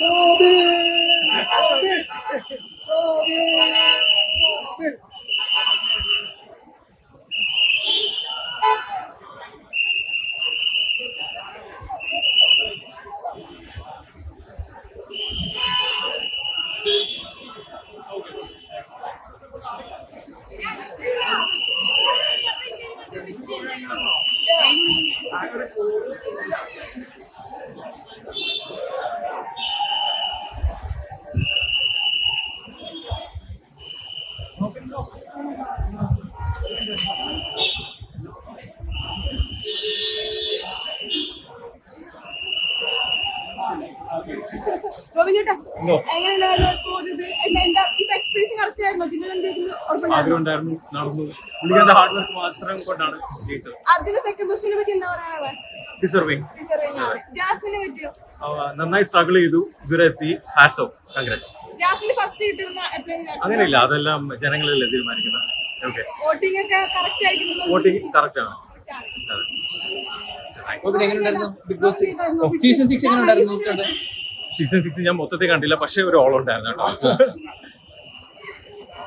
ഗോവിന്ദേട്ടാ, എന്തോ? എങ്ങനെയുണ്ടായിരുന്നു ഇപ്പോ ഇത്? എന്താ ആഗ്രഹം ഉണ്ടായിരുന്നു നടന്നു. പുള്ളിക്കാരുടെ ഹാർഡ് വർക്ക് മാത്രം കൊണ്ടാണ് ജയിച്ചത്. അർജുന സെക്കൻഡ് പൊസിഷനെ പറ്റി എന്താ പറയാനുള്ളത് ഡിസർവിങ് ജാസ്മിനെ പറ്റിയോ? നന്നായി സ്ട്രഗിൾ ചെയ്തു. ഇതുവരെ എത്തി. ഹാറ്റ്സ് ഓഫ് കൺഗ്രാറ്റ്സ് ജാസ്മിന് ഫസ്റ്റ് കിട്ടുന്ന അങ്ങനെയില്ല അതെല്ലാം ജനങ്ങളല്ലേ തീരുമാനിക്കുന്നത്. ഓക്കെ വോട്ടിംഗ് ഒക്കെ കറക്റ്റ് വോട്ടിംഗ് കറക്റ്റ് ആണ്. ബിഗ് ബോസ് സീസൺ സിക്സ് എങ്ങനെയുണ്ടായിരുന്നു? നോക്കണ്ടേ സീസൺ സിക്സ് ഞാൻ മൊത്തത്തിൽ കണ്ടില്ല പക്ഷേ ഒരു ഓൾ ഉണ്ടായിരുന്നു കേട്ടോ.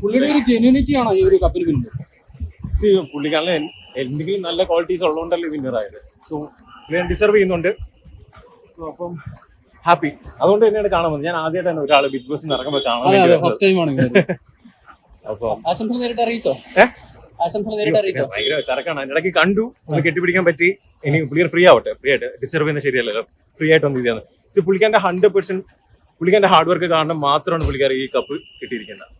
പുള്ളിയുടെ ഒരു ജെന്യൂനിറ്റി ആണോ ഈ ഒരു കപ്പിന് പിന്നിൽ? പുള്ളിക്കാരന് എന്തെങ്കിലും നല്ല ക്വാളിറ്റീസ് ഉള്ളതുകൊണ്ടല്ലേ വിന്നർ ആയത്. സോ ഞാൻ ഡിസർവ് ചെയ്യുന്നുണ്ട്. അപ്പം ഹാപ്പി അതുകൊണ്ട് തന്നെയാണ് കാണാൻ വന്നത് ഞാൻ ആദ്യമായിട്ടാണ് ഒരാൾ ബിഗ് ബോസ് ഇറങ്ങുമ്പോൾ കാണാൻ വേണ്ടി ഫസ്റ്റ് ടൈം ആണ് ഇങ്ങനെ. അപ്പം ആശംസകൾ നേരിട്ട് അറിയിച്ചോ? ഏ? ആശംസകൾ അറിയിച്ചോ? ഭയങ്കര തിരക്കാണ്. അതിനിടയ്ക്ക് കണ്ടു. കെട്ടിപ്പിടിക്കാൻ പറ്റി. ഇനി പുള്ളിയർ ഫ്രീ ആവട്ടെ. ഫ്രീ ആയിട്ട്. ഡിസർവ് ചെയ്യുന്ന ശരിയല്ലല്ലോ. ഫ്രീ ആയിട്ട് വന്നിരിക്കുന്നത് പുള്ളിക്കാരന്റെ ഹൺഡ്രഡ് പെർസെന്റ് പുള്ളിക്കാരന്റെ ഹാർഡ് വർക്ക് കാരണം മാത്രമാണ് പുള്ളിക്കാർ ഈ കപ്പ് കിട്ടിയിരിക്കുന്നത്.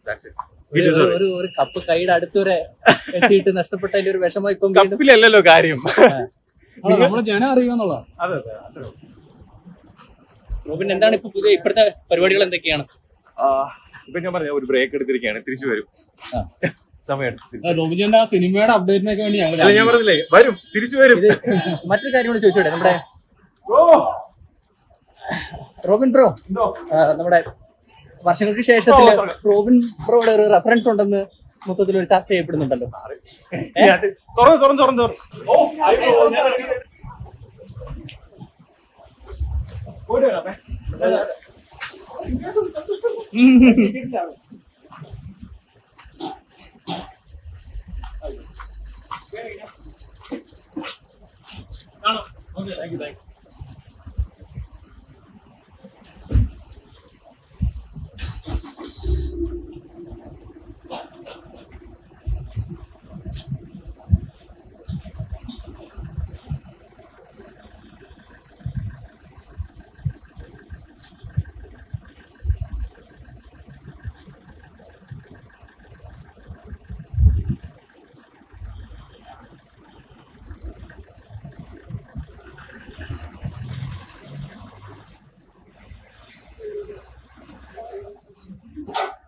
ഒരു- ഒരു കപ്പ് കൈയുടെ അടുത്തുവരെ എത്തിയിട്ട് നഷ്ടപ്പെട്ടതിന്റെ ഒരു വിഷമം ഇപ്പം കപ്പിലല്ലല്ലോ കാര്യം. നമ്മളെ ജനം അറിയുമെന്നുള്ള അതെ അതെ റോബിൻ എന്താണ് ഇപ്പൊ പുതിയ ഇപ്പോഴത്തെ പരിപാടികൾ എന്തൊക്കെയാണ്? ഇപ്പൊ ഞാൻ പറഞ്ഞ ഒരു ബ്രേക്ക് എടുത്തിരിക്കുകയാണ്. തിരിച്ചു വരും. ആ. സിനിമയുടെ അപ്ഡേറ്റിനൊക്കെ വേണ്ടി ഞങ്ങൾ ഞാൻ പറഞ്ഞില്ലേ വരും തിരിച്ചു വരും. മറ്റൊരു കാര്യം കൂടി ചോദിച്ചോട്ടെ നമ്മുടെ ഓ! റോബിൻ ബ്രോ നമ്മുടെ വർഷങ്ങൾക്ക് ശേഷത്തിൽ റോബിൻ ബ്രോയുടെ ഒരു റെഫറൻസ് ഉണ്ടെന്ന് മൊത്തത്തിൽ ഒരു ചർച്ച ചെയ്യപ്പെടുന്നുണ്ടല്ലോ. കാണാം. Okay, thank you, thank you.